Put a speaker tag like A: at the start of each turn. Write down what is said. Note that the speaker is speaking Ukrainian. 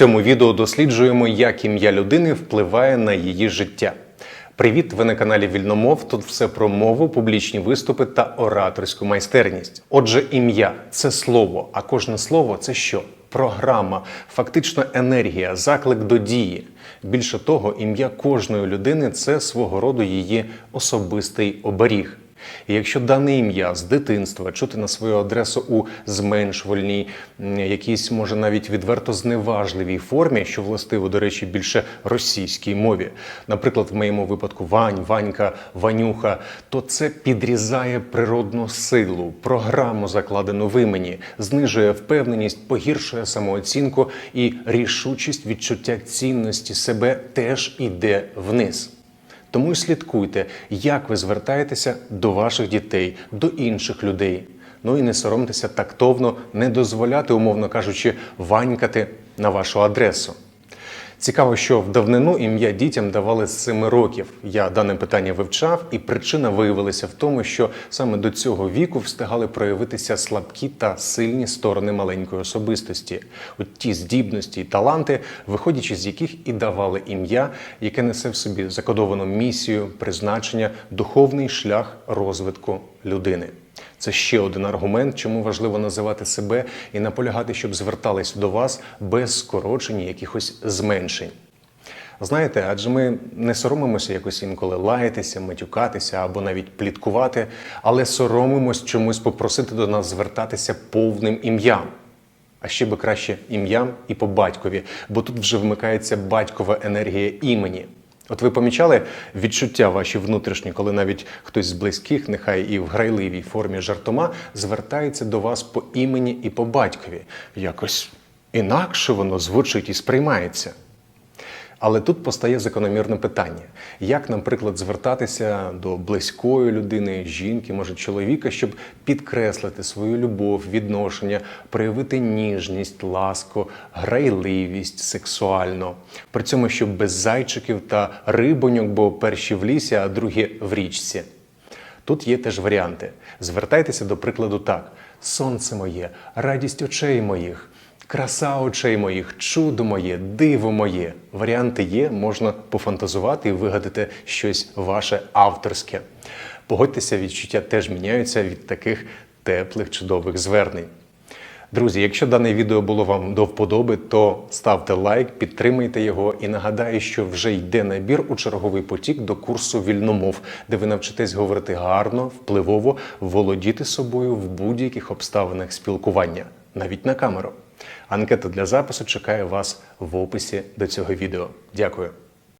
A: цьому відео досліджуємо, як ім'я людини впливає на її життя. Привіт, ви на каналі Вільномов. Тут все про мову, публічні виступи та ораторську майстерність. Отже, ім'я це слово, а кожне слово це що? Програма, фактично енергія, заклик до дії. Більше того, ім'я кожної людини це свого роду її особистий оберіг. І якщо дане ім'я з дитинства чути на свою адресу у зменшувальній, якійсь може навіть відверто зневажливій формі, що властиво, до речі, більше російській мові, наприклад, в моєму випадку Вань, Ванька, Ванюха, то це підрізає природну силу, програму, закладену в імені, знижує впевненість, погіршує самооцінку і рішучість відчуття цінності себе теж іде вниз. Тому й слідкуйте, як ви звертаєтеся до ваших дітей, до інших людей. Ну і не соромтеся тактовно, не дозволяти, умовно кажучи, ванькати на вашу адресу. Цікаво, що в давнину ім'я дітям давали з 7 років. Я дане питання вивчав, і причина виявилася в тому, що саме до цього віку встигали проявитися слабкі та сильні сторони маленької особистості, от ті здібності і таланти, виходячи з яких і давали ім'я, яке несе в собі закодовану місію, призначення, духовний шлях розвитку людини. Це ще один аргумент, чому важливо називати себе і наполягати, щоб звертались до вас без скорочень, якихось зменшень. Знаєте, адже ми не соромимося якось інколи лаятися, матюкатися або навіть пліткувати, але соромимось чомусь попросити до нас звертатися повним ім'ям. А ще би краще ім'ям і по батькові, бо тут вже вмикається батькова енергія імені. От ви помічали відчуття ваші внутрішні, коли навіть хтось з близьких, нехай і в грайливій формі жартома, звертається до вас по імені і по батькові. Якось інакше воно звучить і сприймається. Але тут постає закономірне питання: як, наприклад, звертатися до близької людини, жінки, може чоловіка, щоб підкреслити свою любов, відношення, проявити ніжність, ласку, грайливість сексуально. При цьому щоб без зайчиків та рибоньок, бо перші в лісі, а другі в річці. Тут є теж варіанти. Звертайтеся до прикладу так: сонце моє, радість очей моїх. Краса очей моїх, чудо моє, диво моє. Варіанти є, можна пофантазувати і вигадати щось ваше авторське. Погодьтеся, відчуття теж міняються від таких теплих, чудових звернень. Друзі, якщо дане відео було вам до вподоби, то ставте лайк, підтримайте його і нагадаю, що вже йде набір у черговий потік до курсу вільномов, де ви навчитесь говорити гарно, впливово, володіти собою в будь-яких обставинах спілкування, навіть на камеру. Анкета для запису чекає вас в описі до цього відео. Дякую.